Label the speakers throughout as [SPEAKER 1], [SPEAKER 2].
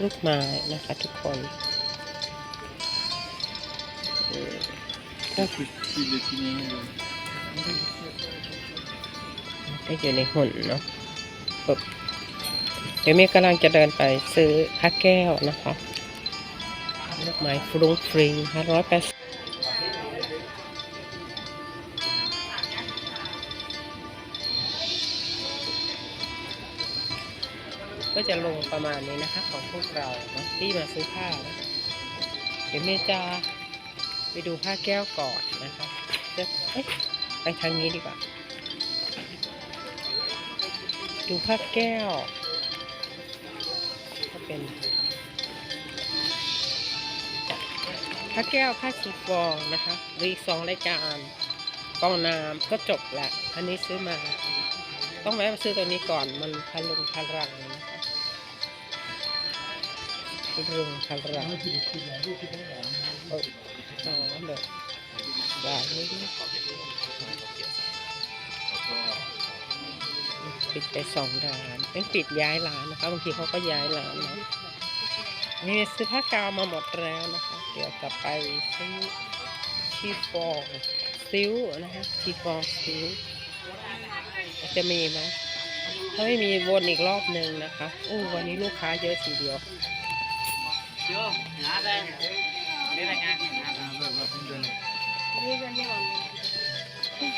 [SPEAKER 1] ลูกไม้นะคะทุกคนก็ก็อยู่ในหุ่นเนาะเดี๋ยวเมย์กำลังจะเดินไปซื้อผ้าแก้วนะคะลูกไม้ฟรุ้งฟริงห้าร้อยแปด ก็จะลงประมาณนี้นะคะของพวกเรานะที่มาซื้อผ้านะเดี๋ยวเมย์จะไปดูผ้าแก้วก่อนนะคะจะไปทางนี้ดีกว่า ดูผ้าแก้ว ก็เป็นผ้าแก้วผ้าสีฟองนะคะรีสองรายการกองน้ำก็จบละ อันนี้ซื้อมา ต้องแวะมาซื้อตัวนี้ก่อนมันพลุงพลังนะ คะพลุงพลังเอออ๋อเดี๋ยวได้เลยปิดไปสองร้านเป็นปิดย้ายร้านนะคะบางทีเขาก็ย้ายร้านนะนี่ซื้อผ้ากาวมาหมดแล้วนะคะ เดี๋ยวจะไปซื้อชีฟองซิลนะคะชีฟองซิลจะมีไหมถ้าไม่มีวนอีกรอบหนึ่งนะคะอู้วันนี้ลูกค้าเยอะทีเดียว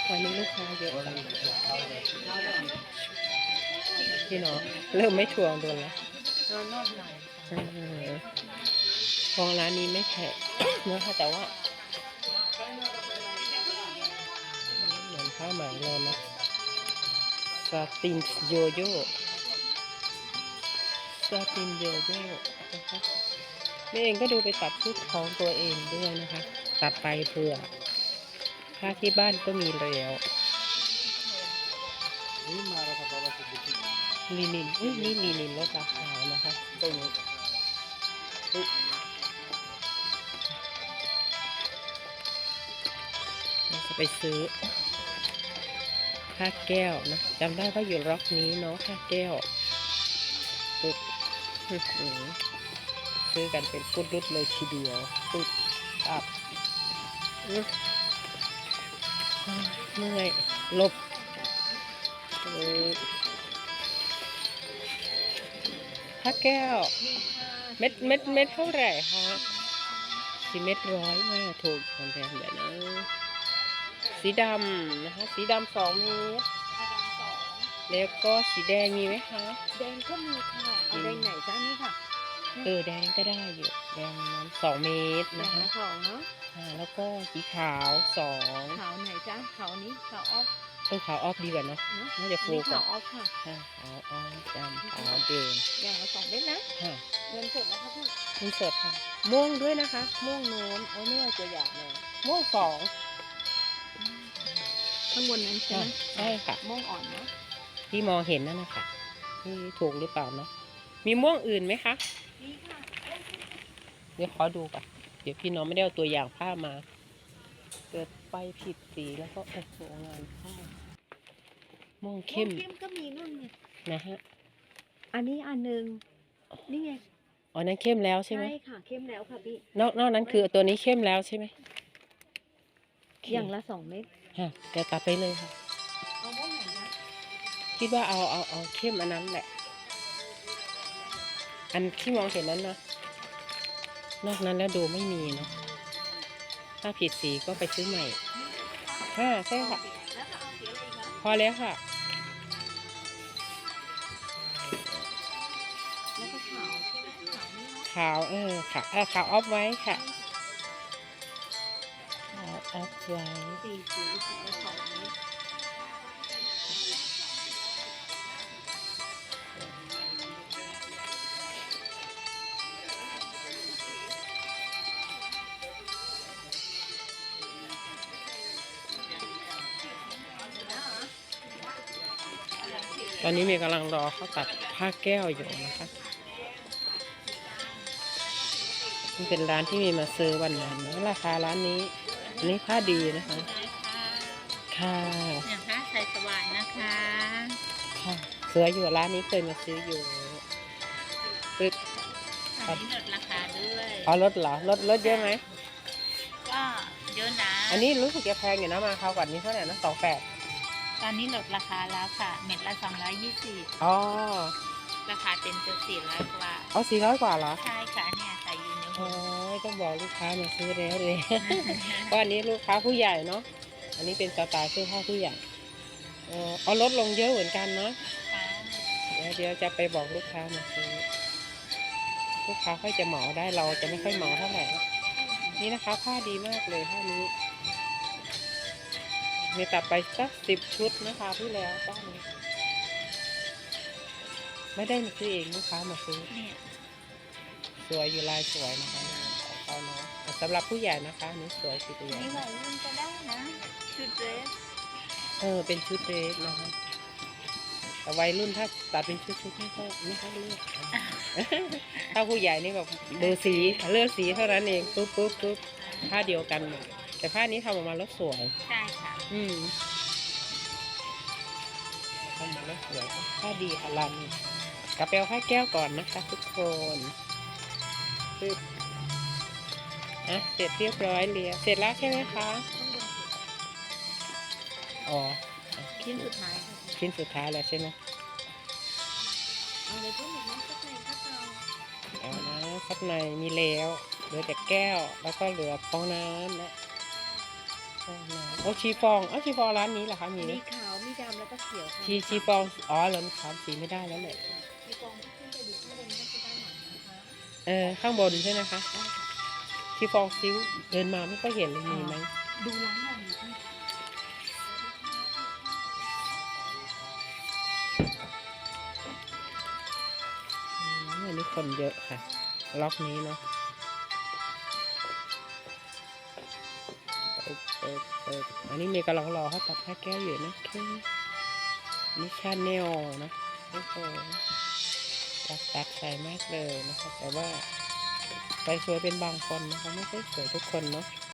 [SPEAKER 1] วันนี้ลูกค้าเยอะจังพี่น้องเริ่มไม่ทวงตัวแล้วเออของร้านนี้ไม่แพงนะคะแต่ว่าเหมือนผ้าไหมเลยนะซาตินโยโย่ซาตินโยโย่นะคะ นี่เองก็ดูไปตัดชุดของตัวเองด้วยนะคะ ตัดไปเพื่อผ้าที่บ้านก็มีแล้ว
[SPEAKER 2] Ini marah ke bawah sedikit.
[SPEAKER 1] ลีนินอุ้ยนี่ลีนินลดราคานะคะตรงนี้จะไปซื้อผ้าแก้วนะจำได้ว่าอยู่ล็อกนี้เนาะผ้าแก้วปึ๊บอื้อ ซื้อกันเป็นฟุดรุดเลยทีเดียวปึ๊บอับอื้อเมื่อยหลบเออผ้าแก้ว เม็ดเม็ดเม็ดเท่าไหร่คะสีเม็ดร้อยว่าถูกของแพงแบบนะสีดำนะคะ สีดำสองเมตรแล้วก็สีแดงมีไหมคะ
[SPEAKER 3] แดงก็มีค่ะ เอาแดงไหนจ้านี่ค่ะ
[SPEAKER 1] เออแดงก็ได้อยู่แดงนั้นสองเมตร
[SPEAKER 3] แด
[SPEAKER 1] นะ
[SPEAKER 3] ง
[SPEAKER 1] คะ
[SPEAKER 3] ละสองเนาะ
[SPEAKER 1] อ่าแล้วก็สีขาวสอง
[SPEAKER 3] ขาวไหนจ้าขาวนี้ขาวออฟ
[SPEAKER 1] เออขาวออฟดีกว่าเนาะ
[SPEAKER 3] เนาะ
[SPEAKER 1] น่าจะ
[SPEAKER 3] อัน
[SPEAKER 1] ฟู
[SPEAKER 3] นี้
[SPEAKER 1] กว่า
[SPEAKER 3] ขาวออฟค่ะ
[SPEAKER 1] อ่าขาวออฟดำขาวแดง
[SPEAKER 3] อย่างละสองเม็ดนะ
[SPEAKER 1] ค่ะ
[SPEAKER 3] เงินสดนะคะพี่
[SPEAKER 1] เงินสดค่ะ ม่วงด้วยนะคะ ม่วงโน้นเอาไม่เอาตัวอย่างมาม่วงสอง
[SPEAKER 3] ข้างบนนั้นใช่
[SPEAKER 1] ค่ะ
[SPEAKER 3] ไหม
[SPEAKER 1] ใช่ค่ะ
[SPEAKER 3] ม่วงอ่อนเนาะ
[SPEAKER 1] ที่มองเห็นนั่นนะคะนี่ถูกหรือเปล่าเนาะมีม่วงอื่นไหมคะ
[SPEAKER 3] นี่ค่ะ
[SPEAKER 1] เดี๋ยวขอดูก่อนเดี๋ยวพี่น้องไม่ได้เอาตัวอย่างผ้ามา เกิดไปผิดสีแล้วก็โอ้โหงานผ้าม่วงเข้ม
[SPEAKER 3] เข้มก็มีนู่นไง
[SPEAKER 1] นะฮะ
[SPEAKER 3] อันนี้อันหนึ่งนี่ไง
[SPEAKER 1] อ๋อนั้นเข้มแล้วใช่ไหม
[SPEAKER 3] ค่ะเข้มแล้วค่ะพี่
[SPEAKER 1] นอกนอกนั้นคือตัวนี้เข้มแล้วใช่ไหมโเค
[SPEAKER 3] อย่างละสองเม็ด
[SPEAKER 1] ฮะเดี๋ยวตัดไปเลยค่ะ
[SPEAKER 3] เอาม่วงไหนนะ
[SPEAKER 1] คิดว่าเอาเอาเอาเข้มอันนั้นแหละ อันที่มองเห็นนั้นนะนอกนั้นแล้วดูไม่มีเนาะถ้าผิดสีก็ไปซื้อใหม่ค่ะใช่ค่ะ
[SPEAKER 3] แล้วจะเสีอะไรอีกคะ
[SPEAKER 1] พอแล้วค่ะ
[SPEAKER 3] ขาวเนาะ
[SPEAKER 1] ขาวเออค่ะเออขาวออฟไว้ค่ะขาวออฟไว้ ตอนนี้เมียกำลังรอเขาตัดผ้าแก้วอยู่นะคะนี่เป็นร้านที่มีมาซื้อวันนั้นนะราคาร้านนี้ อันนี้ผ้าดีนะคะ ค่ะ
[SPEAKER 3] นะคะใส่สว่านนะคะ
[SPEAKER 1] ค่ะสวยอยู่ร้านนี้เคยมาซื้ออยู่ปึ๊บ
[SPEAKER 3] อันนี้ลดราคาด้วย
[SPEAKER 1] เอาลดเหรอลดลดเยอะไหม
[SPEAKER 3] ก็เยอะนะ
[SPEAKER 1] อันนี้รู้สึกจะแพงอยู่นะมาคราวก่อนนี้เท่าไหร่นะสองแปด
[SPEAKER 3] ตอนนี้ลดราคาแล้วค่ะ เม็ดละสองร้อยยี่สิบ
[SPEAKER 1] อ๋อ
[SPEAKER 3] ราคาเต็มจะสี่ร้อยกว่า
[SPEAKER 1] เอาสี่ร้อยกว่าเหรอ
[SPEAKER 3] ใช่ค่ะเนี่ยใส่อยู่ใน
[SPEAKER 1] โอ้
[SPEAKER 3] หัวย
[SPEAKER 1] ต้องบอกลูกค้ามาซื้อแล้วเลย เพราะอันนี้ลูกค้าผู้ใหญ่เนาะ อันนี้เป็นสไตล์เสื้อผ้าผู้ใหญ่ เออเอาลดลงเยอะเหมือนกันเนาะ
[SPEAKER 3] ค่ะ
[SPEAKER 1] เดี๋ยวเดี๋ยวจะไปบอกลูกค้ามาซื้อ ลูกค้าค่อยจะเหมาได้เราจะไม่ค่อยเหมาเท่าไหร่ นี่นะคะผ้าดีมากเลยผ้านี้ มีตัดไปสักสิบชุดนะคะที่แล้วป้านี้ไม่ได้มาซื้อเองลูกค้ามาซื้อ
[SPEAKER 3] เนี่ย
[SPEAKER 1] สวยอยู่ลายสวยนะคะของเขาเนาะแต่สำหรับผู้ใหญ่นะคะอันนี้สวยสีตัวใหญ่
[SPEAKER 3] นี่วัยรุ่นก็ได้นะชุดเดรส
[SPEAKER 1] เออเป็นชุดเดรสนะคะแต่วัยรุ่นถ้าตัดเป็นชุดชุดไม่ค่อยไม่ค่อยเลือกถ้าผู้ใหญ่นี่แบบดูสีเลือกสีเท่านั้นเองปุ๊บปุ๊บปุ๊บผ้าเดียวกันหมด แต่ผ้านี้ทำออกมาแล้วสวย
[SPEAKER 3] ใช่ค่ะ
[SPEAKER 1] อืมทำมาแล้วสวยผ้าดีค่ะรันกระเปลผ้าแก้วก่อนนะคะ ทุกคนปึ๊บอะเสร็จเรียบร้อยเรียเสร็จแล้วใช่ไหมคะ
[SPEAKER 3] ต้องลงสุด
[SPEAKER 1] อ๋อ
[SPEAKER 3] ชิ้นสุดท้ายค่ะ
[SPEAKER 1] ชิ้นสุดท้ายแล้วใช่ไหม
[SPEAKER 3] เอาเลยเพิ่มอีกน้ำสักหน่อยครับเรา
[SPEAKER 1] เอานะซับในมีแล้วเหลือแต่แก้วแล้วก็เหลือฟองน้ำและ ฟองน้ำโอ้ชีฟองเอ้าชีฟองร้านนี้เหรอคะมีไหม
[SPEAKER 3] มีขาวมีดำแล้วก็เขียวค่ะ
[SPEAKER 1] ชีชีฟองอ๋อเหรอสามสีไม่ได้แล้วแหละ
[SPEAKER 3] มีฟองที่ขึ้นไปดูข้างบนก็จะได้หน่อยนะคะ
[SPEAKER 1] เออข้างบนใช่ไหมคะชีฟองซิ้วเดินมาไม่ค่อยเห็นเลยมีไหม
[SPEAKER 3] ดูร้านหน่อยดิ
[SPEAKER 1] อืมอันนี้คนเยอะค่ะ ล็อกนี้เนาะ เปิดเปิดเปิดอันนี้เมย์กำลังรอเขาตัดผ้าแก้วอยู่นะคือนี่ชาแนลนะโอ้โหตัดใส่มากเลยนะคะแต่ว่าใส่สวยเป็นบางคนนะคะไม่ใช่สวยทุกคนเนาะ